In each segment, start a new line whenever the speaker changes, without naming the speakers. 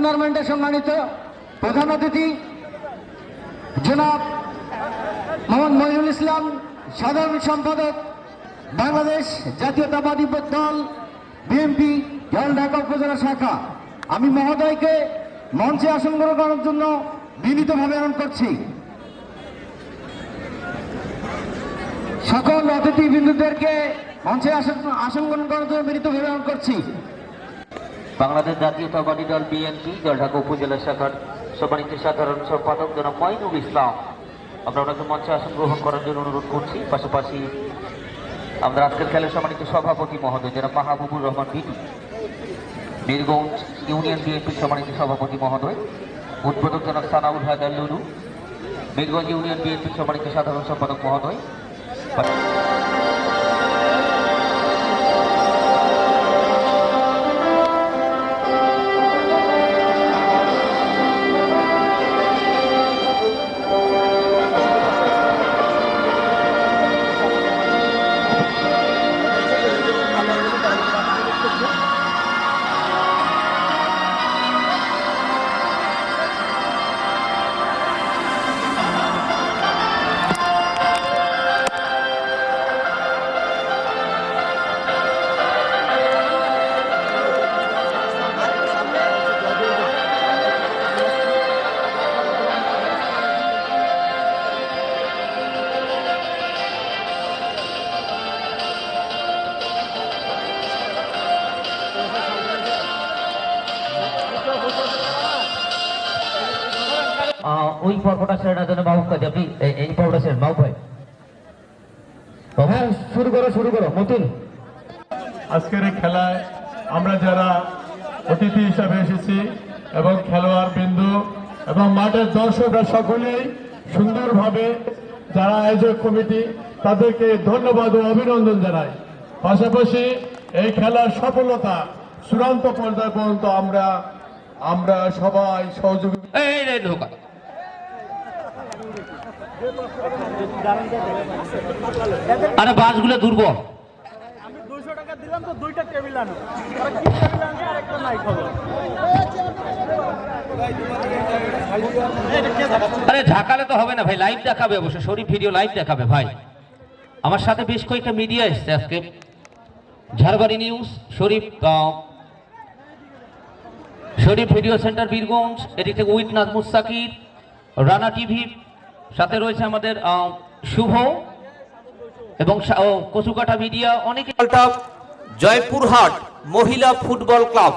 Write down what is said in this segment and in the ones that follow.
টুর্নামেন্টের সম্মানিত প্রধান অতিথি, জনাব মোহাম্মদ মহিনুল ইসলাম, সাধারণ সম্পাদক, বাংলাদেশ জাতীয়তাবাদী দল, বিএনপি জল ঢাকা উপজেলা শাখা। আমি মহোদয়কে মঞ্চে আসন গ্রহণ করার জন্য বিনীতভাবে অনুরোধ করছি। সকল অতিথি বিন্দুদেরকে মঞ্চে আসন আসন গ্রহণ করার জন্য বিনীতভাবে অনুরোধ করছি।
বাংলাদেশ জাতীয়তাবাদী দল বিএনপি জলঢাকা উপজেলা শাখার সম্মানিত সাধারণ সম্পাদক জনাব মাইনুল ইসলাম। আমরা ওনাকে মঞ্চে আসন গ্রহণ করার জন্য অনুরোধ করছি। পাশাপাশি আমরা আজকের খেলার সম্মানিত সভাপতি মহোদয় জনাব মাহবুবুর রহমান বিটু বীরগঞ্জ ইউনিয়ন বিএনপির সম্মানিত সভাপতি মহোদয়, উদ্বোধক জনাব সানাউল হায়দার লুলু, বীরগঞ্জ ইউনিয়ন বিএনপির সম্মানিত সাধারণ সম্পাদক মহোদয়। পর্বটা সেরানোর জন্য মাহবুব কাজী আপনি এই- পর্বটা সেরেন মাহবুব ভাই।
হ্যাঁ শুরু করো শুরু করো মতিন।
আজকের এই খেলায় আমরা যারা অতিথি হিসাবে এসেছি এবং খেলোয়াড় বিন্দু এবং মাঠের দর্শকরা সকলেই সুন্দরভাবে যারা আয়োজক কমিটি তাদেরকে ধন্যবাদ ও অভিনন্দন জানাই। পাশাপাশি এই খেলার সফলতা চূড়ান্ত পর্যায় পর্যন্ত আমরা আমরা সবাই সহযোগিতা
এই রে ঢোকা আরে বাসগুলো দুর্বল
আমি দুইশো টাকা দিলাম তো দুইটা টেবিল আনো ওরা আর নাই খবর।
আরে ঢাকালে তো হবে না ভাই লাইভ দেখাবে অবশ্য। শরীফ ভিডিও লাইভ দেখাবে ভাই। আমার সাথে বেশ কয়েকটা মিডিয়া এসছে আজকে। Jharbari news Sharif Sharif video centre Birganj এদিক থেকে উইটনাথ মুস্তাকির রানা টিভি সাথে রয়েছে আমাদের শুভ এবং কচুকাটা মিডিয়া, অনেকে
জয়পুরহাট মহিলা ফুটবল ক্লাব।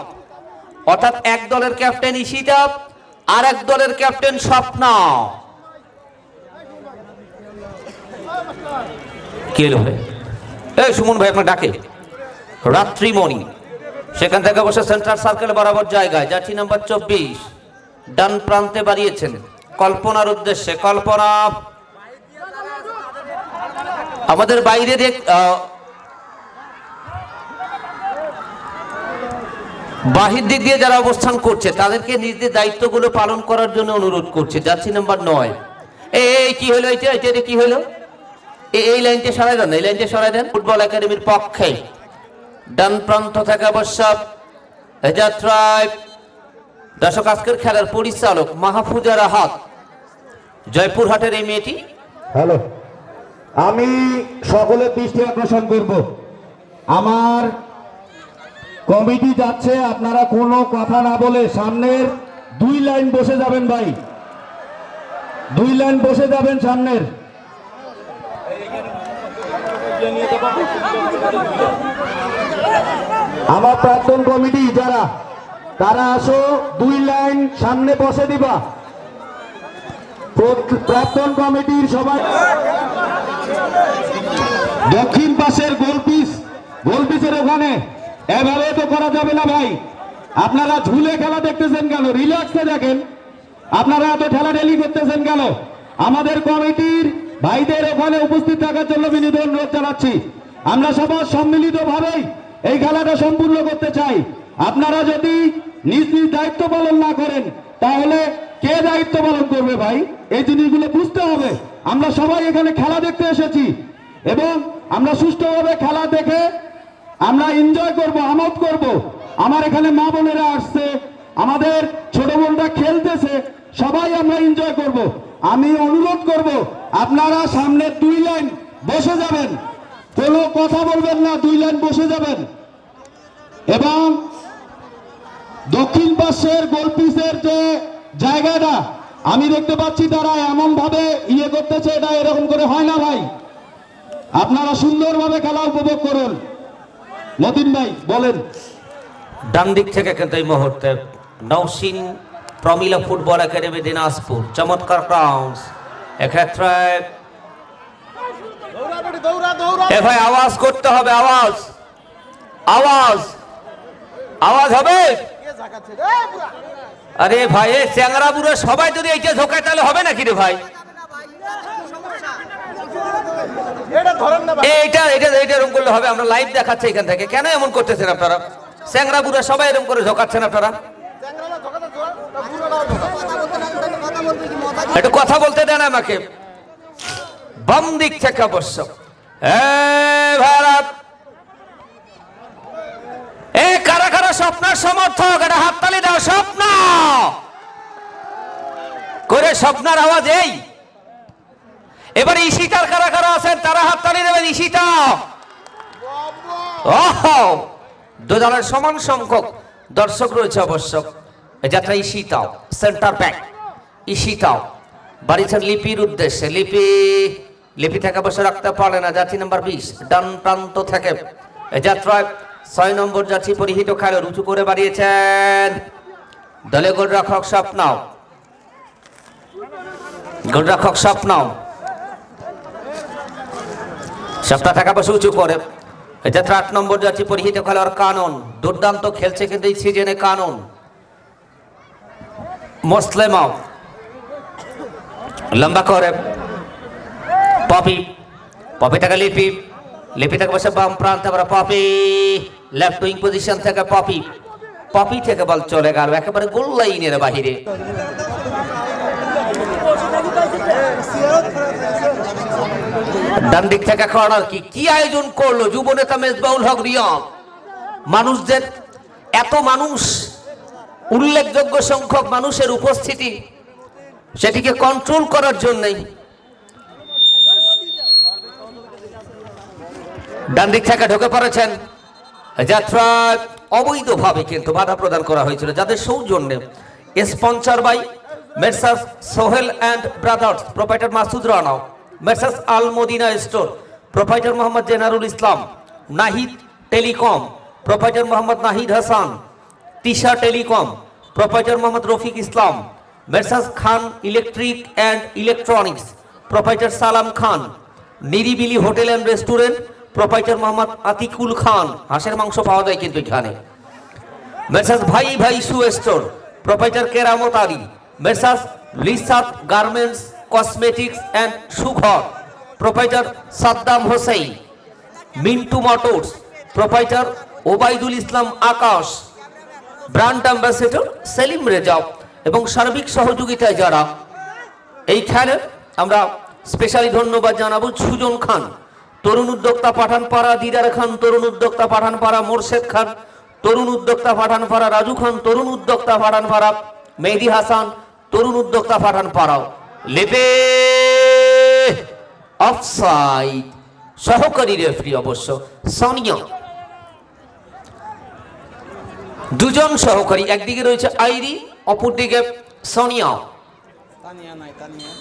অর্থাৎ এক দলের ক্যাপ্টেন ঈশিতা আর এক দলের ক্যাপ্টেন স্বপ্না। কে ভাই এই সুমন ভাই আপনার ডাকে। রাত্রিমণি। সেখান থেকে অবশ্য সেন্ট্রাল সার্কেল বরাবর জায়গায়। জার্সি নাম্বার চব্বিশ। ডান প্রান্তে বাড়িয়েছেন। কল্পনার উদ্দেশ্যে, কল্পনা। আমাদের বাইরে বাহির দিক দিয়ে যারা অবস্থান করছে, তাদেরকে নিজেদের দায়িত্বগুলো পালন করার জন্য অনুরোধ করছে। যাচ্ছি নাম্বার নয়। এই কি হলো এটা এটা কি হলো এই এই লাইনটা সরাই দেন, এই লাইনটা সরাই দেন। ফুটবল একাডেমির পক্ষে ডান প্রান্ত থেকে অবশ্য যাত্রায় দর্শক, আজকের খেলার পরিচালক মাহফুজা রাহাত জয়পুরহাটের এই মেয়েটি।
হ্যালো। আমি সকলের দৃষ্টি আকর্ষণ করব। আমার কমিটি যাচ্ছে, আপনারা কোনো কথা না বলে সামনের দুই লাইন বসে যাবেন ভাই। দুই লাইন বসে যাবেন সামনের। আমার প্রাক্তন কমিটি যারা তারা আসো, দুই লাইন সামনে বসে দিবা। প্রাক্তন কমিটির সবাই দক্ষিণ পাশের গোলপিস গোলপিসের ওখানে। এভাবে তো করা যাবে না ভাই। আপনারা ঝুলে খেলা দেখতেছেন কেন? রিল্যাক্সে দেখেন। আপনারা এত ঠেলাঠেলি করতেছেন কেন? আমাদের কমিটির ভাইদের ওখানে উপস্থিত থাকার জন্য বিনীত অনুরোধ জানাচ্ছি। আমরা সবার সম্মিলিত ভাবেই এই খেলাটা সম্পূর্ণ করতে চাই। আপনারা যদি নিজ নিজ দায়িত্ব পালন না করেন, তাহলে কে দায়িত্ব পালন করবে ভাই? এই জিনিসগুলো বুঝতে হবে। আমরা সবাই এখানে খেলা দেখতে এসেছি এবং আমরা সুষ্ঠুভাবে খেলা দেখে আমরা এনজয় করব, আমোদ করব। আমার এখানে মা বোনেরা আসছে, আমাদের ছোট বোনরা খেলতেছে, সবাই আমরা এনজয় করব। আমি অনুরোধ করব, আপনারা সামনে দুই লাইন বসে যাবেন। কোনো কথা বলবেন না, দুই লাইন বসে যাবেন। এবং দক্ষিণ পাশের গোলপিসের যে জায়গাটা আমি দেখতে পাচ্ছি তারা এমন ভাবে ইয়ে করতেছে এটা এরকম করে হয় না ভাই। আপনারা সুন্দরভাবে খেলা উপভোগ করুন। মতিন ভাই বলেন।
ডান দিক থেকে কিন্তু এই মুহূর্তে নৌসিন প্রমিলা ফুটবল একাডেমি দিনাজপুর চমৎকার ক্রাউন্স এক্ষেত্রে এ ভাই আওয়াজ করতে হবে আওয়াজ। আওয়াজ। আওয়াজ হবে? আরে ভাই এ চ্যাংরা বুড়ো সবাই যদি এইটা ঝোঁকায় তাহলে হবে নাকি রে ভাই? এইটা এটা এটা এরকম করলে হবে আমরা লাইভ দেখাচ্ছি এখান থেকে। কেন এমন করতেছেন আপনারা? চ্যাংরা বুড়ো সবাই এরকম করে ঝোঁকাচ্ছেন আপনারা? একটু কথা বলতে দেন আমাকে। বাম দিক থেকে অবশ্য। এ ভারত। এ কারা স্বপ্নের সমর্থক, এটা হাততালি দাও স্বপ্ন। করে স্বপ্নের আওয়াজ এই। এবার ঈশিতার কারা কারা আছেন, তারা হাততালি দেবেন ঈশিতা। ওহো, দু দলের সমান সংখ্যক দর্শক রয়েছে অবশ্য। যাত্রা ঈশিতাও সেন্টার ব্যাক ঈশিতাও বাড়িছেন লিপির উদ্দেশ্যে, লিপি লিপি থেকে বসে রাখতে পারে না। যাত্রী নাম্বার বিশ, ডান প্রান্ত থেকে। যাত্রায় ছয় নম্বর যাত্রী পরিহিত খেলো উঁচু করে বাড়িয়েছেন। দলে গোলরক্ষক স্বপ্নাও গোলরক্ষক স্বপ্নাও সপ্তাহ টাকা বসে উঁচু করে। এটা আট নম্বর যাচ্ছে পরিহিত খেলোয়াড় কানন। দুর্দান্ত খেলছে কিন্তু এই সিজনে কানন। মুসলেমাও লম্বা করে। পপি। পপি থেকে লিপি। লিপি থেকে বসে বাম প্রান্তে আবার পপি লেফট উইং পজিশন থেকে পপি। পপি থেকে বল চলে গেল, একেবারে গোল লাইনের বাহিরে। ডান দিক থেকে কর্নার কি কি আয়োজন করল? যুব নেতা মেজবাউল হক রিয়ম মানুষদের, এত মানুষ, উল্লেখযোগ্য সংখ্যক মানুষের উপস্থিতি, সেটিকে কন্ট্রোল করার জন্যই ডান দিক থেকে ঢুকে পড়েছেন। যাত্রা অবৈধভাবে কিন্তু বাধা প্রদান করা হয়েছিল। যাদের সৌজন্যে sponsor by Messrs Sohel and brothers, proprietor Masud Rana Messrs Al Madina store, proprietor Mohammad Jenarul Islam, Nahid telecom, proprietor Mohammad Nahid Hasan, Tisha telecom, proprietor Mohammad Rafiq Islam Messrs Khan electric and electronics, proprietor Salam Khan, Niribili hotel and restaurant proprietor Mohammad Atikul Khan হাঁসের মাংস পাওয়া যায় কিন্তু এখানে। Messrs Bhai Bhai shoe store proprietor Keramat Ali Messrs Lisat garments, cosmetics and সুঘর proprietor Saddam Hossain, Mintu motors proprietor Obaidul Islam Akash, brand ambassador Selim Rezab এবং সার্বিক সহযোগিতায় যারা। এই খেলে আমরা স্পেশালি ধন্যবাদ জানাব সুজন খান। তরুণ উদ্যোক্তা পাঠানপাড়া দিদার খান, তরুণ উদ্যোক্তা পাঠানপাড়া মোরশেদ খান, তরুণ উদ্যোক্তা পাঠানপাড়া রাজু খান, তরুণ উদ্যোক্তা পাঠানপাড়া মেহেদি হাসান, তরুণ উদ্যোক্তা পাঠানপাড়াও লেপে অফসাইড। সহকারী রেফারি অবশ্য সনিয়া দুজন সহকারী, একদিকে রয়েছে আইরি, অপরদিকে সোনিয়া।
তানিয়া নাই, তানিয়া।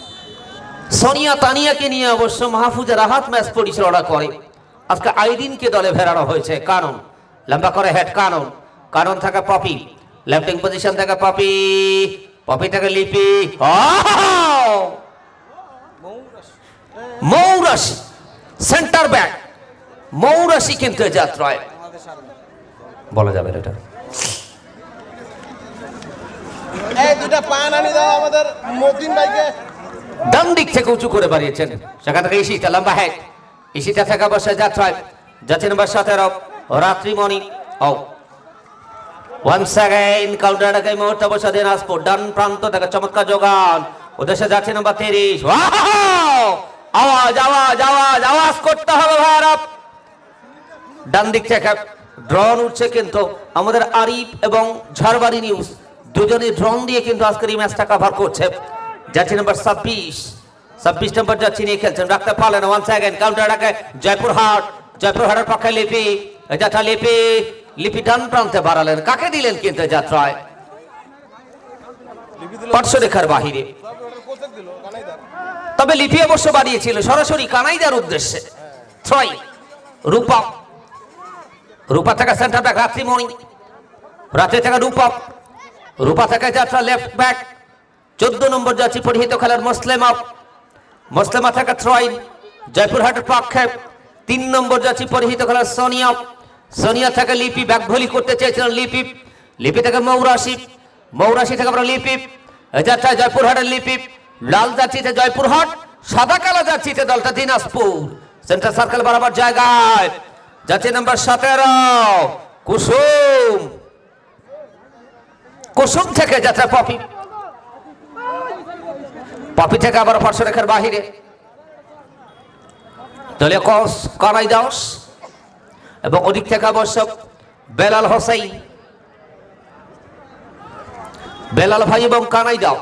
সোনিয়া তানিয়াকে নিয়ে অবশ্য মাহফুজা রাহাত ম্যাচ পরিচালনা করে। আজকে আইরিনকে দলে ফেরানো হয়েছে কারণ লম্বা করে হেড কানন। কারণ থাকে পপি। লেফটিং পজিশন থেকে পপি। পপি থেকে লিপি! মৌরাশি। সেন্টার ব্যাক মৌরাশি কিন্তু যাত্রায়। বলা যাবে এটা।
এই দুটা পান আনি দাও আমাদের মতিন ভাইকে।
ডান দিক থেকে উঁচু করে বাড়িয়েছেন। সেখান থেকে ইসিটা লম্বা হ্যাক ইসিটা থেকে বসে যাত্রায় যাচ্ছে নম্বর সতেরো রাত্রিমণি। ও। ওয়ান সেকেন্ড কাউন্টার মুহূর্তে বসে ডান প্রান্ত থেকে চমৎকার যোগান। উদ্দেশ্যে যাচ্ছে নম্বর তিরিশ। আওয়াজ আওয়াজ আওয়াজ আওয়াজ করতে হবে ডান দিক থেকে ড্রোন উঠছে কিন্তু আমাদের আরিফ এবং ঝাড়বাড়ি নিউজ দুজনে ড্রন দিয়ে কিন্তু আজকের এই ম্যাচটা কভার করছে। যাচ্ছে নাম্বার ছাব্বিশ। ছাব্বিশ নম্বর যাচ্ছি, নিয়ে খেলছেন রাখতে পারলেন ওয়ান সেকেন্ড কাউন্টার জয়পুরহাট জয়পুরহাটের পক্ষে লিপি যাত্রা লিপি লিপি ডান প্রান্তে বাড়ালেন। কাকে দিলেন কিন্তু যাত্রায়? পাঁচশো রেখার বাহিরে। তবে লিপি অবশ্য বাড়িয়েছিল, সরাসরি কানাইদার উদ্দেশ্যে। ছয় রূপা। রূপা থেকে সেন্টার ব্যাক রাত্রিমণি। রাতে থেকে রূপা। রূপা থেকে যাত্রা লেফট ব্যাক চোদ্দ নম্বর যাচ্ছি পরিহিত খেলার মুসলেমা মুসলেমা থেকে থ্রয় জয়পুরহাটের পক্ষে তিন নম্বর যাচ্ছি পরিহিত খেলার সোনিয়া সোনিয়া থেকে লিপি ব্যাক ভলি করতে চেয়েছিলেন লিপি লিপি থেকে মৌরাশি মৌরাশি থেকে আমরা লিপি যাত্রা জয়পুরহাটের লিপি, লাল যাচ্ছিতে জয়পুরহাট, সাদা কালো যাচ্ছিতে দলটা দিনাজপুর সেন্টার সার্কেল বরাবর জায়গায় যাচ্ছে নাম্বার সতেরো, কুসুম কুসুম থেকে যাত্রা পপি পপি থেকে আবার পার্শ্ব রেখার বাহিরে। দলীয় কস কানাই দাস এবং ওদিক থেকে আবশ্যক বেলাল হোসাইন বেলাল ভাই এবং কানাই দাও।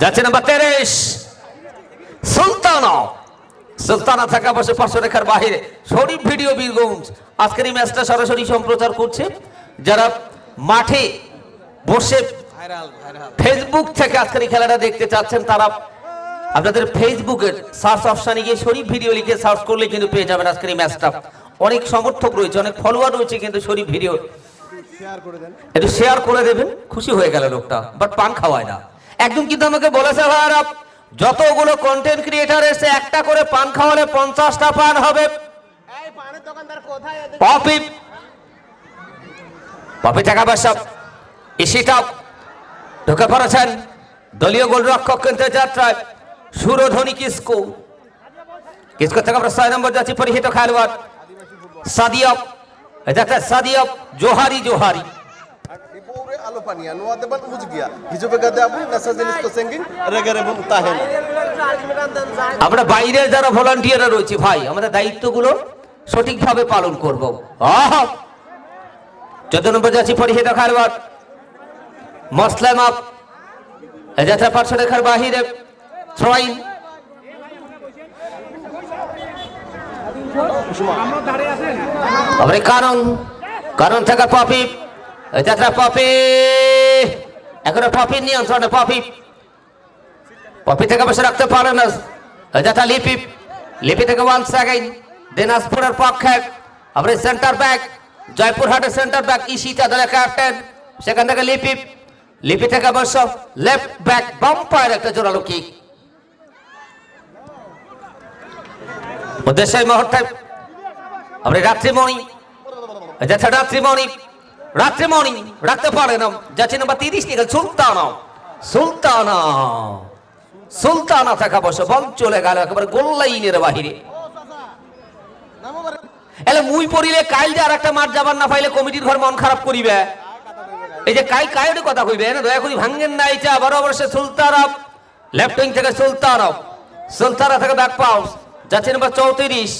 যাচ্ছে নাম্বার তেইশ সুলতানা। সুলতানা থাকা বসে পাঁচশো রেখার বাহিরে। শরীফ ভিডিও বীরগঞ্জ। আজকের এই ম্যাচটা সরাসরি সম্প্রচার করছে। যারা মাঠে বসে ফেসবুক থেকে আজকের এই খেলাটা দেখতে চাচ্ছেন, তারা আপনাদের ফেসবুকের সার্চ অপশানে গিয়ে শরীফ ভিডিও লিখে সার্চ করলে কিন্তু পেয়ে যাবেন আজকের এই ম্যাচটা। অনেক সমর্থক রয়েছে, অনেক ফলোয়ার রয়েছে কিন্তু শরীফ ভিডিও একটু শেয়ার করে দেবেন, খুশি হয়ে গেল লোকটা বাট পান খাওয়ায় না। একদম কিন্তু আমাকে বলেছে ভাইয়ারা যতগুলো কন্টেন্ট ক্রিয়েটার এসে একটা করে পান খাওয়ালে পঞ্চাশটা পান হবে। পপি। পপি টাকা পয়সা। ইসিটাও ঢুকে পড়েছেন দলীয় গোলরক্ষক কিন্তু যাত্রায়। সুরধ্বনি কিসকো। কিসকো থেকে আমরা ছয় নম্বর যাচ্ছি পরিহিত খেলোয়াড়। সাদিয়ক যাত্রা সাদিয়ক জোহারি জোহারি। আমরা বাইরের যারা ভলান্টিয়াররা রয়েছে ভাই আমাদের দায়িত্বগুলো সঠিকভাবে পালন করব! চোদ্দ নম্বর যাচ্ছি পরিহিত খেলোয়াড় মসলাম আপ যাত্রা পার্শ্ব রেখার বাহিরে আবার কারণ কারণ থেকে পপি। যাত্রা পপি। এখনও পপির নিয়ন্ত্রণে, পপি। পপি থেকে বসে রাখতে পারে না। যাত্রা লিপি। লিপি থেকে ওয়ান সেকেন্ড দিনাজপুরের পক্ষে আমরা সেন্টার ব্যাক জয়পুরহাটের সেন্টার ব্যাক ইসিতা দলের ক্যাপ্টেন সেখান থেকে লিপি। লিপি থেকে বস লেফট ব্যাক বাম্পায়ার একটা জোরালো কিক উদ্দেশ্য মুহূর্তে। আমরা রাত্রিমণি। যাচ্ছে রাত্রিমণি। রাত্রিমণি রাখতে পারে না যাচ্ছে নাম্বার তিরিশ নিয়ে সুলতানা সুলতানা সুলতানা থাকা বসে বল চলে গেল একেবারে গোল লাইনের বাহিরে এলে মুই পড়িলে কাইল যে আর একটা মাঠ যাবার না পাইলে কমিটির ঘর মন খারাপ করিবে এই যে কাই কায়রে কথা কইবে না দয়া করি ভাঙ্গেন না এইটা বরাবর সে সুলতানব লেফট উইং থেকে সুলতানব সুলতানা থেকে ব্যাক পাউস যাচ্ছে নম্বর চৌত্রিশ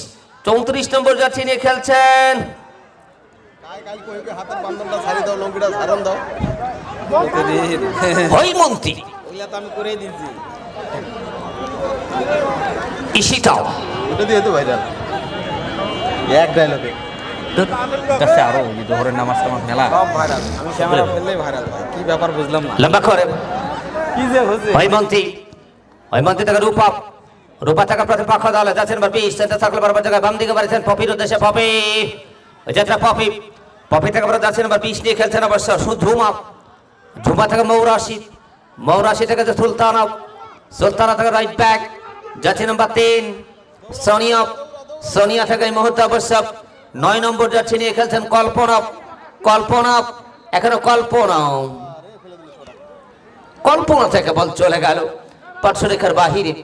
চৌত্রিশ নম্বর যাচ্ছে নিয়ে খেলছেন
ওইলা তো আমি করেই দিচ্ছি
ইশিটাও
ওটা দিয়ে তো ভাইরাল এক ডায়লগে
আরও জোহরের নামাজ টামাজ মেলা।
সব ভাইরাল আমি ক্যামেরা ফেললেই ভাইরাল কি ব্যাপার বুঝলাম না।
লম্বা করে।
কি যে হচ্ছে।
হৈমন্তী হৈমন্তী থেকে রূপা। রূপা থেকে প্রতিপক্ষ দলে যাচ্ছেন বা বিশ সেন্টার সার্কেল বরাবর জায়গায় বাম দিকে বাড়িছেন পপির উদ্দেশ্যে পপি। যাত্রা পপি। পপি থেকে আমরা যাচ্ছেন বা বিশ নিয়ে খেলছেন অবশ্য শুধু ঝুমা থেকে মৌরাশি। মৌরাশি থেকে সুলতানা। সুলতানা থেকে রাইট ব্যাক যাচ্ছে নাম্বার তিন। সোনিয়া। সোনিয়া থেকে এই মুহূর্তে অবশ্য নয় নম্বর যাচ্ছে নিয়ে খেলছেন কল্পনা। কল্পনা। এখনও কল্পনা। কল্পনা থেকে বল চলে গেল পার্শ্বরেখার বাহিরে।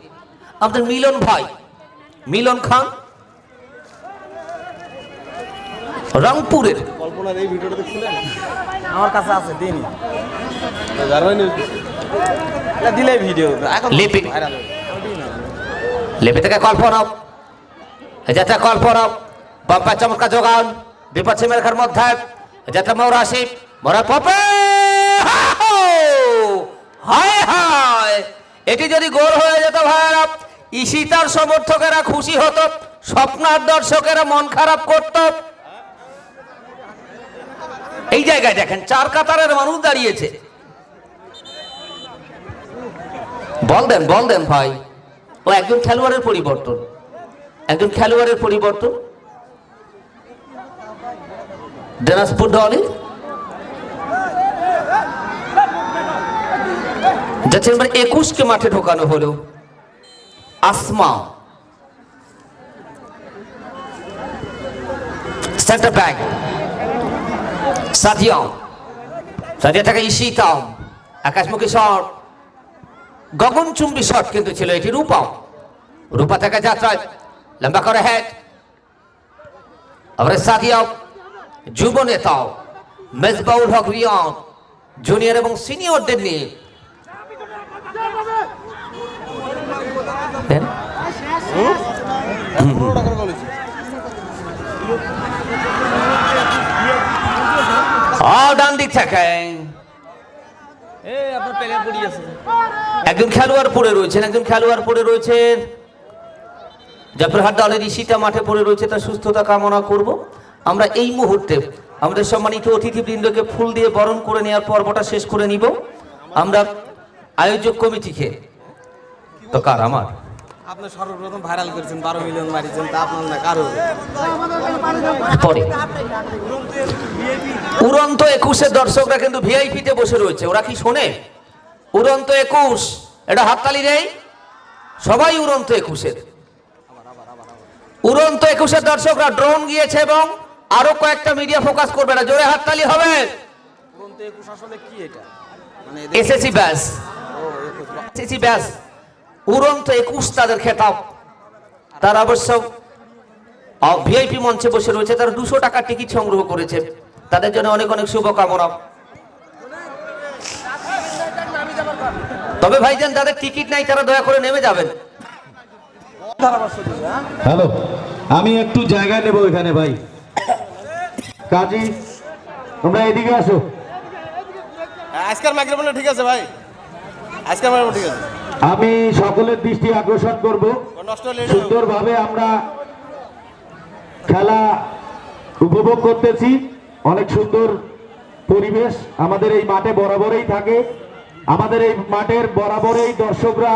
আমাদের মিলন ভাই। মিলন খান। রংপুরের
কল্পনার এই ভিডিওটা দেখছিলেন?
আমার কাছে আছে দিনই দিলে ভিডিও এখন
লিপি লেপে থেকে কল্পনা বাম্পার চমৎকার যোগান। বিপদ মেরেখার মধ্যে। যাত্রা মৌরাশি। মরা পপে! হায় হায়! এটি যদি গোল হয়ে যেত ভাইরা ঈশিতার সমর্থকেরা খুশি হতো স্বপ্নার দর্শকেরা মন খারাপ করত। এই জায়গায় দেখেন, চার কাতারের মানুষ দাঁড়িয়েছে। বল দেন বল দেন ভাই। ও একজন খেলোয়াড়ের পরিবর্তন। একজন খেলোয়াড়ের পরিবর্তন। দিনাজপুর দলে যাচ্ছে এবার একুশকে মাঠে ঢোকানো হলো। আসমা। Centre back. সাদিয়াম সাদিয়া থেকে ইশিতাম আকাশমুখী শট গগনচুম্বী শট কিন্তু ছিল এটি রূপা। রূপা থেকে যাত্রায় লম্বা করে হেড আবার সাদিয়া যুব নেতাও মেজবাউল হক রিয়ান জুনিয়র এবং সিনিয়রদের নিয়ে। দেন।
পনেরো টাকার কলেজ
ও ডান দিক একজন খেলোয়াড় পড়ে রয়েছেন একজন খেলোয়াড় পড়ে রয়েছেন জাফরহাট দলের ইসিটা মাঠে পড়ে রয়েছে তার সুস্থতা কামনা করব। আমরা এই মুহূর্তে আমাদের সম্মানিত অতিথিবৃন্দকে ফুল দিয়ে বরণ করে নেওয়ার পর্বটা শেষ করে নিব। আমরা আয়োজক কমিটিকে। তো কার আমার?
আপনি সর্বপ্রথম ভাইরাল করেছেন বারো মিলিয়ন মারিছেন তা আপনার না
কারও? উড়ন্ত একুশের দর্শকরা কিন্তু ভিআইপিতে বসে রয়েছে ওরা কি শোনে? উড়ন্ত একুশ এটা হাততালি নেই? সবাই উড়ন্ত একুশের। উড়ন্ত একুশের দর্শকরা ড্রোন গিয়েছে এবং আরও কয়েকটা মিডিয়া ফোকাস করবে না জোরে হাততালি হবে।
পুরন্ত একুশ আসলে কি এটা? মানে
এসএসসি ব্যাস। এসএসসি ব্যাস। উড়ন্ত একুশ তাদের খেতাব। তারা অবশ্য ভিআইপি মঞ্চে বসে রয়েছে তারা দুশো টাকার টিকিট সংগ্রহ করেছে। তাদের জন্য অনেক অনেক শুভকামনা। তবে ভাই ভাইজান যাদের টিকিট নাই তারা দয়া করে নেমে যাবেন।
হ্যালো আমি একটু জায়গা নেব এখানে ভাই। কাজী তোমরা এদিকে আসো।
আজকের মাইক্রোফোনটা ঠিক আছে ভাই। আজকের মাইক্রোফোন ঠিক আছে।
আমি সকলের দৃষ্টি আকর্ষণ করব। সুন্দরভাবে আমরা খেলা উপভোগ করতেছি। অনেক সুন্দর পরিবেশ আমাদের এই মাঠে বরাবরই থাকে। আমাদের এই মাঠের বরাবরই দর্শকরা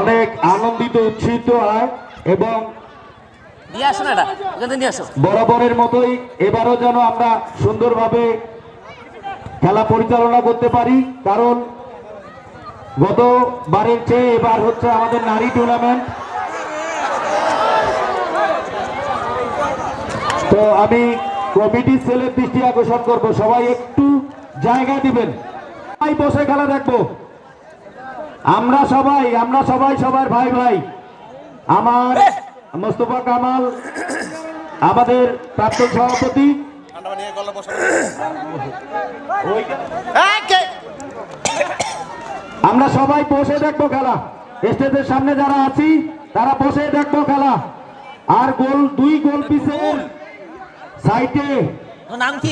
অনেক আনন্দিত উচ্ছ্বিত হয় এবং বরাবরের মতোই এবারও যেন আমরা সুন্দরভাবে খেলা পরিচালনা করতে পারি। কারণ গতবারের চেয়ে এবার হচ্ছে আমাদের নারী টুর্নামেন্ট তো আমি কমিটি সেলের দৃষ্টি আকর্ষণ করব। সবাই একটু জায়গা দিবেন। সবাই বসে খেলা দেখব। আমরা সবাই আমরা সবাই সবার ভাই ভাই। আমার মোস্তফা কামাল, আমাদের প্রাক্তন সভাপতি। আমরা সবাই বসে দেখব খেলা। স্টেজের সামনে যারা আছি তারা বসে দেখব খেলা। আর গোল দুই গোল পিসের
সাইটে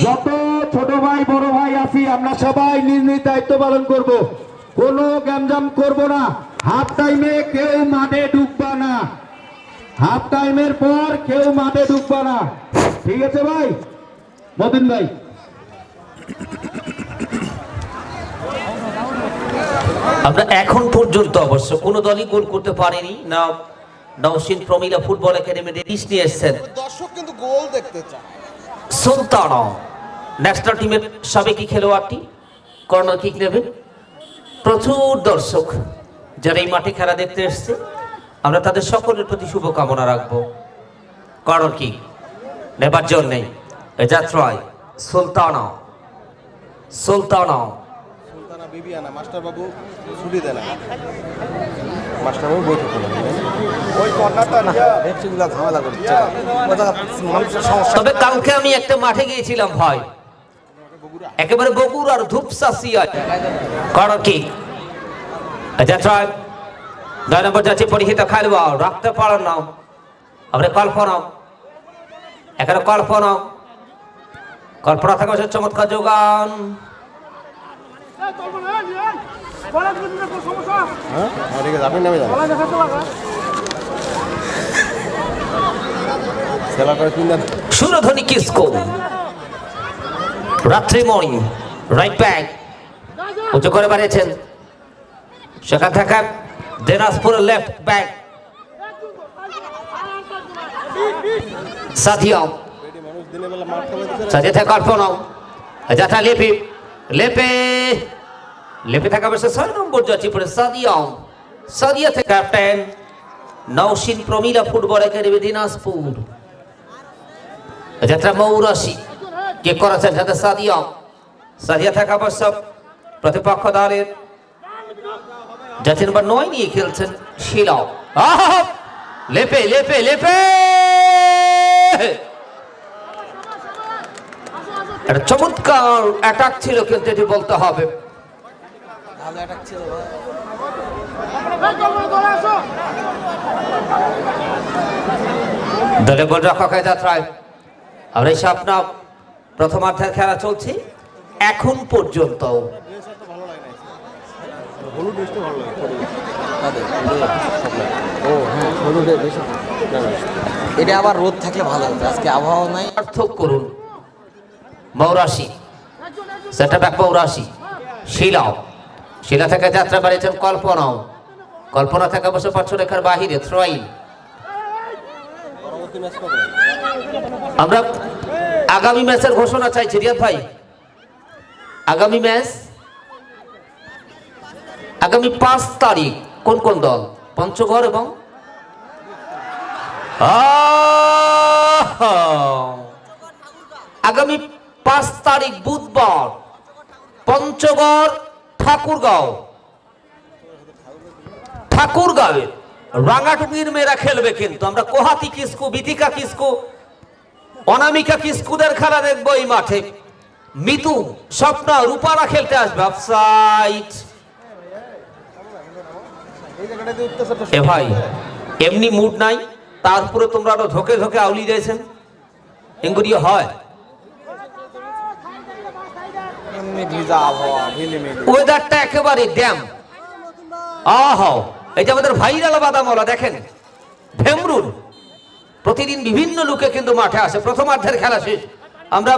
যত ছোট ভাই বড় ভাই আছি আমরা সবাই নিজ নিজ দায়িত্ব পালন করব। কোনো গ্যামজাম করব না। হাফ টাইমে কেউ মাঠে ঢুকবা না। হাফ টাইমের পর কেউ মাঠে ঢুকবা না। ঠিক আছে ভাই? মতিন ভাই।
আমরা এখন পর্যন্ত অবশ্য কোনো দলই গোল করতে পারেনি। না। নওশিন প্রমিলা ফুটবল একাডেমি রিস নিয়ে এসছেন।
দর্শক কিন্তু গোল দেখতে চায়।
সুলতানা ন্যাশনাল টিমের সাবেকি খেলোয়াড়টি কর্নার কিক নেবেন। প্রচুর দর্শক যারা এই মাঠে খেলা দেখতে এসছে। আমরা তাদের সকলের প্রতি শুভকামনা রাখব। কর্নার কিক নেবার জন্যে। যাত্রায় সুলতানা সুলতানা।
বিবিয়ানা মাস্টার বাবু ছুটি দেয় না। মাস্টার বৈঠক করেন
ঝামেলা করছে
তবে কালকে আমি একটা মাঠে গিয়েছিলাম ভাই। একেবারে বগুড়ার ধূপসা সিয়া কর্নার কিক যাত্রায় নয় নম্বর যাচ্ছে পরিহিত খেলোয়াড় রাখতে পারো না। আমরা কল্পনা এখানে কল্পনা কল্পনা থাকা হচ্ছে চমৎকার যোগান
এই, চলবো না, এই, এই। বলা দিবি না, তোর সমস্যা?
হ্যাঁ ঠিক আছে আপনি নেমে
লাগা।
খেলা করে তিন দিন
কিসকো রাত্রি মর্নিং রাইট ব্যাক উঁচু করে বাড়িয়েছেন। সেখান থেকে দিনাজপুরের লেফট ব্যাক
খেলা
সাথে কল্পনা যাত্রা লেপে লেপে। লেপে থাকা বসে ছয় নম্বর যাচ্ছি পরে সাদিয়াও সাদিয়া থেকে captain Nousin Promila football academy, Dinajpur. যাত্রা মৌরাশি। কে করেছেন সাথে সাদিয়া সাদিয়া থাকা অবশ্য প্রতিপক্ষ দলের। যাত্রী নম্বর নয় নিয়ে খেলছেন শিলাও লেপে লেপে লেপে! একটা চমৎকার অ্যাটাক ছিল, কিন্তু এটি বলতে হবে।
ভালো অ্যাটাক ছিল ভাই।
এই, চলবো না, দলে আসো।
দলে যাত্রায় আমরা স্বপ্ন প্রথমার্ধের খেলা চলছে। এখন পর্যন্ত।
এটা আবার রোদ থাকলে ভালো হতো আজকে আবহাওয়া নাই।
পার্থক্য করুন। মৌরাশি। সেটা ব্যাক মৌরাশি। শিলাও শিলা থেকে যাত্রা বাড়িয়েছেন কল্পনাও কল্পনা থেকে পার্শ্ব রেখার বাহিরে
কবে
আমরা আগামী ম্যাচের ঘোষণা চাইছি, রিয়াদ ভাই। আগামী ম্যাচ, আগামী পাঁচ তারিখ কোন কোন দল? পঞ্চগড় এবং! আগামী পাঁচ তারিখ বুধবার, পঞ্চগড় ঠাকুরগাঁও। ঠাকুরগাঁওয়ে রাঙাটুকির মেয়েরা খেলবে কিন্তু। আমরা কোহাতি কিসকু, বিতিকা কিসকু, অনামিকা কিস্কুদের খেলা দেখব এই মাঠে। মিতু, স্বপ্ন, রূপারা খেলতে আসবে। অফসাইড এ ভাই, এমনি মুড নাই। তারপরে তোমরা আরও ধোকে ধোকে আউলি দিয়েছেন। এগুলি হয়।
এমনি ভিজা আবহাওয়া ঝিলিমিলি
ওয়েদারটা একেবারে ড্যাম। আহ এই যে আমাদের ভাইরাল বাদামওয়ালা দেখেন। ভেমরুল প্রতিদিন বিভিন্ন লোকে কিন্তু মাঠে আসে। প্রথমার্ধের খেলা শেষ। আমরা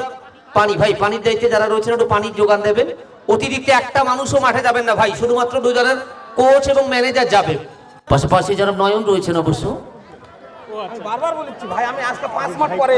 পানি ভাই পানির দায়িত্বে যারা রয়েছেন একটু পানির যোগান দেবেন। অতিরিক্ত একটা মানুষও মাঠে যাবেন না ভাই। শুধুমাত্র দুজনের কোচ এবং ম্যানেজার যাবে। পাশাপাশি যারা নয়ন রয়েছেন অবশ্য।
বারবার বলেছি ভাই আমি আজকে পাঁচ মাস পরে